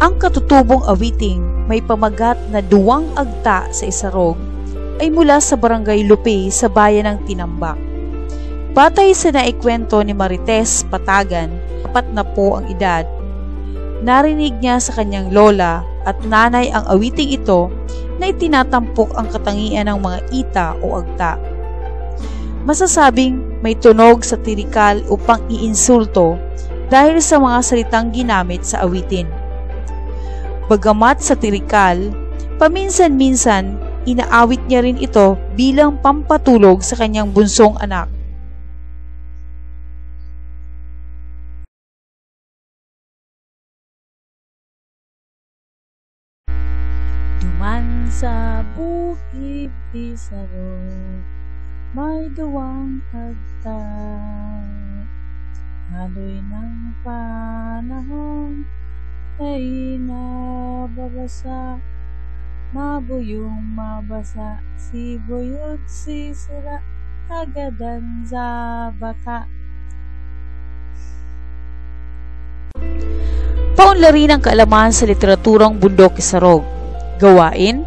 Ang katutubong awiting may pamagat na duwang agta sa isarog ay mula sa barangay Lupe sa bayan ng Tinambak. Batay sa naikwento ni Marites Patagan, apat na po ang edad, narinig niya sa kanyang lola at nanay ang awiting ito na itinatampok ang katangian ng mga ita o agta. Masasabing may tunog sa tirikal upang iinsulto dahil sa mga salitang ginamit sa awitin. Bagamat sa tirikal, paminsan-minsan inaawit niya rin ito bilang pampatulog sa kanyang bunsong anak. Duman sa bukid isarog, may duwang agta. Haloy ng panahon ay nababasa, mabuyong mabasa, si buyot si sira, agadan sa bata. Paunlari ng kaalaman sa literaturang bundok isarog. Gawain?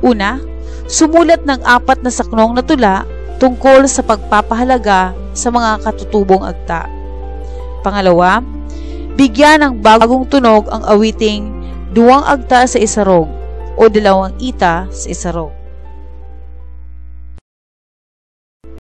Una, sumulat ng apat na saknong na tula tungkol sa pagpapahalaga sa mga katutubong agta. Pangalawa, bigyan ng bagong tunog ang awiting duwang agta sa isarog o dalawang ita sa isarog.